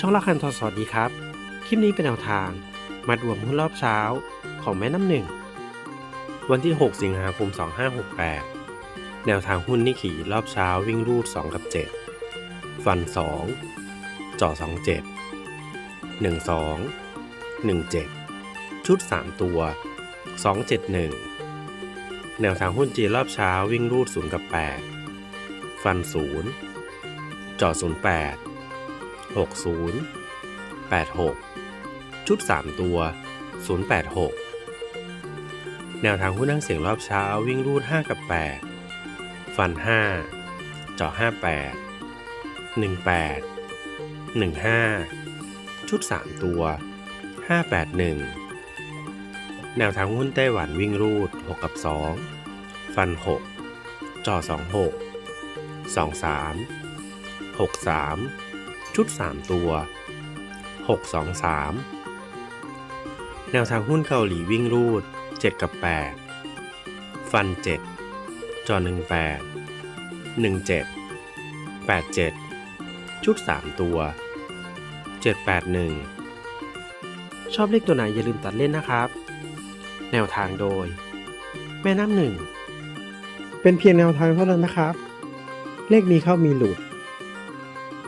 ช่องละคันทอสวัสดีครับ คลิปนี้เป็นแนวทางมัดรวมหุ้นรอบเช้าของแม่น้ำหนึ่ง วันที่ 6 สิงหาคม 2568 แนวทางหุ้นนิขี่รอบเช้าวิ่งรูด 2 กับ 7 ฟัน 2 จ่อ 27 12 17 ชุด 3 ตัว 271 แนวทางหุ้นจีรอบเช้าวิ่งรูด 0 กับ 8 ฟัน 0 จ่อ 08 60 86 ชุด 3 ตัว 086 แนวทางหุ้นนั่งเสียงรอบเช้าวิ่งรูด 5 กับ 8 ฟัน 5 เจาะ 58 18 15 ชุด 3 ตัว 581 แนวทางหุ้นไต้หวันวิ่งรูด 6 กับ 2 ฟัน 6 จ่อ 26 23 63 ชุด 3 ตัว 623 แนวทางหุ้นเกาหลีวิ่งรูด 7 กับ 8 ฟัน 7 จอ 18 17 87 ชุด 3 ตัว 781 ชอบเลขตัวไหนอย่าลืมตัดเล่นนะครับ แนวทางโดย แม่น้ำหนึ่งเป็นเพียงแนวทางเท่านั้นนะครับ เลขมีเข้ามีหลุด